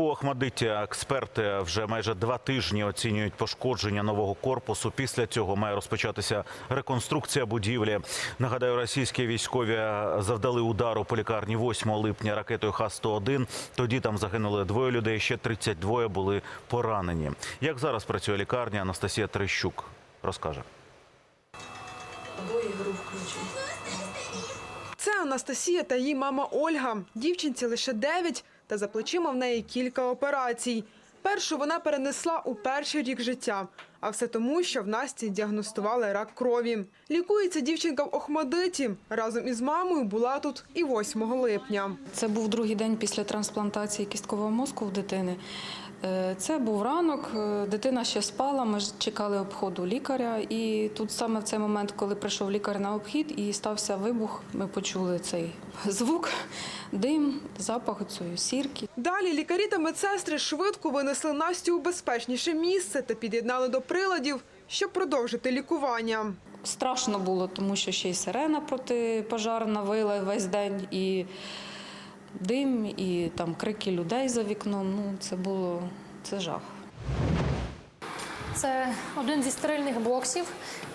У Охмадиті експерти вже майже два тижні оцінюють пошкодження нового корпусу. Після цього має розпочатися реконструкція будівлі. Нагадаю, російські військові завдали удару по лікарні 8 липня ракетою Х-101. Тоді там загинули двоє людей, ще 32 були поранені. Як зараз працює лікарня, Анастасія Терещук розкаже. Це Анастасія та її мама Ольга. Дівчинці лише 9, та за плечима в неї кілька операцій. Першу вона перенесла у перший рік життя, а все тому, що в Насті діагностували рак крові. Лікується дівчинка в Охмадиті. Разом із мамою була тут і 8 липня. Це був другий день після трансплантації кісткового мозку в дитини. Е, Це був ранок, е, дитина ще спала, ми ж чекали обходу лікаря. І тут саме в цей момент, коли прийшов лікар на обхід і стався вибух, ми почули цей звук, дим, запах цієї сірки. Далі лікарі та медсестри швидко винесли Настю у безпечніше місце та під'єднали до приладів, щоб продовжити лікування. Страшно було, тому що ще й сирена протипожарна вила весь день, і дим, і там крики людей за вікном. Ну, це було це жах. Це один зі стерильних боксів,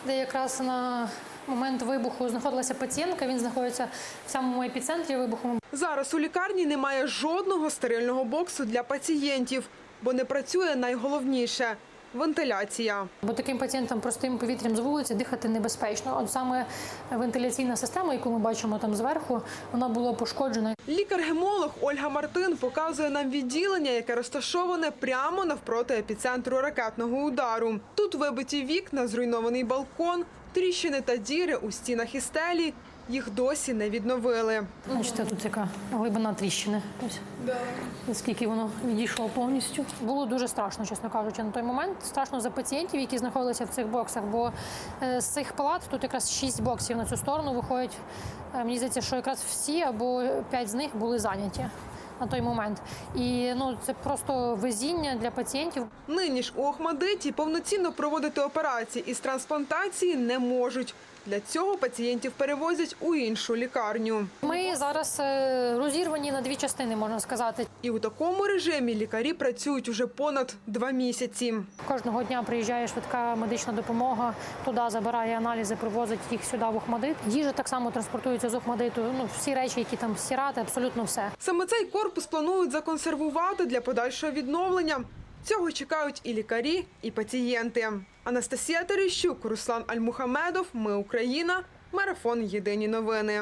де якраз на момент вибуху знаходилася пацієнтка. Він знаходиться в самому епіцентрі вибуху. Зараз у лікарні немає жодного стерильного боксу для пацієнтів, бо не працює найголовніше вентиляція. Бо таким пацієнтам простим повітрям з вулиці дихати небезпечно. От саме вентиляційна система, яку ми бачимо там зверху, вона була пошкоджена. Лікар-гемолог Ольга Мартин показує нам відділення, яке розташоване прямо навпроти епіцентру ракетного удару. Тут вибиті вікна, зруйнований балкон, тріщини та діри у стінах і стелі. Їх досі не відновили. Бачите, тут яка глибина тріщини. Ось наскільки воно відійшло повністю. Було дуже страшно, чесно кажучи, на той момент. Страшно за пацієнтів, які знаходилися в цих боксах. Бо е, з цих палат тут якраз шість боксів на цю сторону виходять. Е, Мені здається, що якраз всі або п'ять з них були зайняті на той момент. І ну це просто везіння для пацієнтів. Нині ж у Охмадиті повноцінно проводити операції із трансплантації не можуть. Для цього пацієнтів перевозять у іншу лікарню. Ми зараз е, розірвані на дві частини, можна сказати. І у такому режимі лікарі працюють уже понад два місяці. Кожного дня приїжджає швидка медична допомога, туди забирає аналізи, привозить їх сюди в Охмадит. Їжа так само транспортується з Охмадиту. Ну всі речі, які там стирати, абсолютно все. Саме цей корпус планують законсервувати для подальшого відновлення. Цього чекають і лікарі, і пацієнти. Анастасія Терещук, Руслан Альмухамедов. Ми Україна. Марафон Єдині новини.